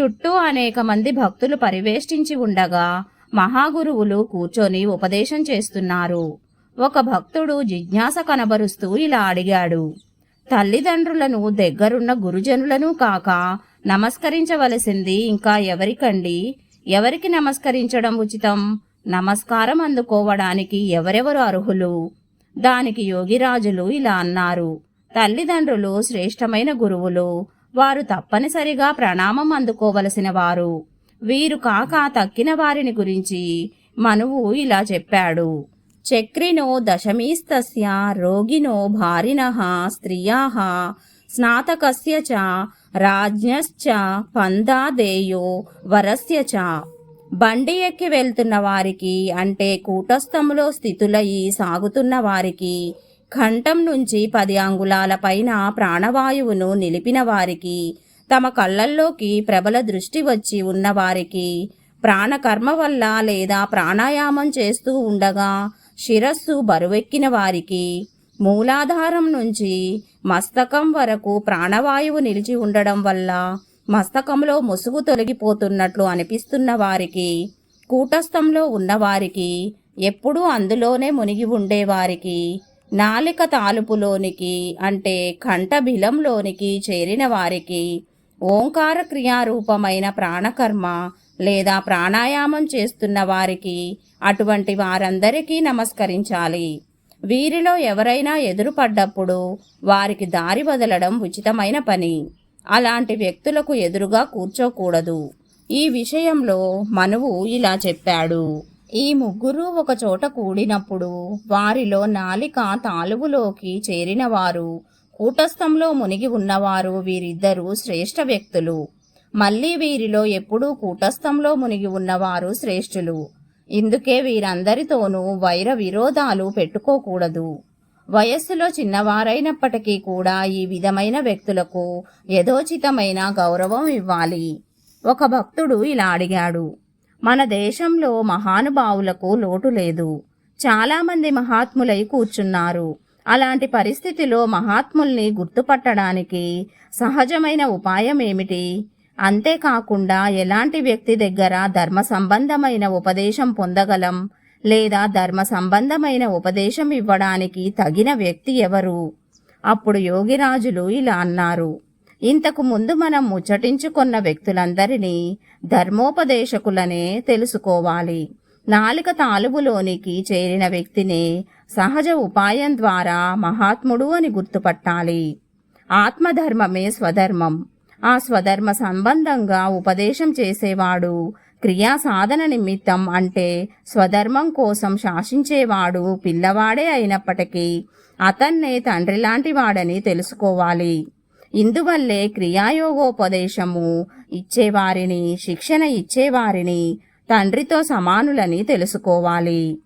చుట్టూ అనేక మంది భక్తులు పరివేష్టించి ఉండగా మహాగురువులు కూర్చొని ఉపదేశం చేస్తున్నారు. ఒక భక్తుడు జిజ్ఞాస కనబరుస్తూ ఇలా అడిగాడు. తల్లిదండ్రులను దగ్గరున్న గురుజనులను కాక నమస్కరించవలసింది ఇంకా ఎవరికండి? ఎవరికి నమస్కరించడం ఉచితం? నమస్కారం అందుకోవడానికి ఎవరెవరు అర్హులు? దానికి యోగిరాజులు ఇలా అన్నారు. తల్లిదండ్రులు శ్రేష్టమైన గురువులు వారు తప్పనిసరిగా ప్రణామం అందుకోవలసిన వారు. వీరు కాక తక్కిన వారిని గురించి మనువు ఇలా చెప్పాడు. చక్రినో దశమీస్తస్య రోగినో భారిన స్త్రియా స్నాతకస్య చ రాజ్ఞశ్చ పందాదేయో వరస్య చ. బండి ఎక్కి వెళ్తున్న వారికి అంటే కూటస్థములో స్థితులయి సాగుతున్న వారికి కంఠం నుంచి పది అంగుళాల పైన ప్రాణవాయువును నిలిపిన వారికి తమ కళ్ళల్లోకి ప్రబల దృష్టి వచ్చి ఉన్నవారికి ప్రాణకర్మ వల్ల లేదా ప్రాణాయామం చేస్తూ ఉండగా శిరస్సు బరువెక్కిన వారికి మూలాధారం నుంచి మస్తకం వరకు ప్రాణవాయువు నిలిచి ఉండడం వల్ల మస్తకంలో ముసుగు తొలగిపోతున్నట్లు అనిపిస్తున్న వారికి కూటస్థంలో ఉన్నవారికి ఎప్పుడూ అందులోనే మునిగి ఉండేవారికి నాలిక తాలుపులోనికి అంటే కంఠబిలంలోనికి చేరిన వారికి ఓంకార క్రియారూపమైన ప్రాణకర్మ లేదా ప్రాణాయామం చేస్తున్న వారికి అటువంటి వారందరికీ నమస్కరించాలి. వీరిలో ఎవరైనా ఎదురుపడ్డప్పుడు వారికి దారి వదలడం ఉచితమైన పని. అలాంటి వ్యక్తులకు ఎదురుగా కూర్చోకూడదు. ఈ విషయంలో మనువు ఇలా చెప్పాడు. ఈ ముగ్గురు ఒకచోట కూడినప్పుడు వారిలో నాలిక తాలువులోకి చేరినవారు కూటస్థంలో మునిగి ఉన్నవారు వీరిద్దరూ శ్రేష్ఠ వ్యక్తులు. మళ్ళీ వీరిలో ఎప్పుడూ కూటస్థంలో మునిగి ఉన్నవారు శ్రేష్ఠులు. ఇందుకే వీరందరితోనూ వైర విరోధాలు పెట్టుకోకూడదు. వయస్సులో చిన్నవారైనప్పటికీ కూడా ఈ విధమైన వ్యక్తులకు యథోచితమైన గౌరవం ఇవ్వాలి. ఒక భక్తుడు ఇలా అడిగాడు. మన దేశంలో మహానుభావులకు లోటు లేదు. చాలామంది మహాత్ములై కూర్చున్నారు. అలాంటి పరిస్థితిలో మహాత్ముల్ని గుర్తుపట్టడానికి సహజమైన ఉపాయం ఏమిటి? అంతేకాకుండా ఎలాంటి వ్యక్తి దగ్గర ధర్మ సంబంధమైన ఉపదేశం పొందగలం? లేదా ధర్మ సంబంధమైన ఉపదేశం ఇవ్వడానికి తగిన వ్యక్తి ఎవరు? అప్పుడు యోగిరాజులు ఇలా అన్నారు. ఇంతకు ముందు మనం ముచ్చటించుకున్న వ్యక్తులందరినీ ధర్మోపదేశకులనే తెలుసుకోవాలి. నాలుక తాలుబులోనికి చేరిన వ్యక్తిని సహజ ఉపాయం ద్వారా మహాత్ముడు అని గుర్తుపట్టాలి. ఆత్మధర్మమే స్వధర్మం. ఆ స్వధర్మ సంబంధంగా ఉపదేశం చేసేవాడు క్రియా సాధన నిమిత్తం అంటే స్వధర్మం కోసం శాసించేవాడు పిల్లవాడే అయినప్పటికీ అతన్నే తండ్రి లాంటి వాడని తెలుసుకోవాలి. ఇందువల్లే క్రియాయోగోపదేశము ఇచ్చేవారిని శిక్షణ ఇచ్చేవారిని తండ్రితో సమానులని తెలుసుకోవాలి.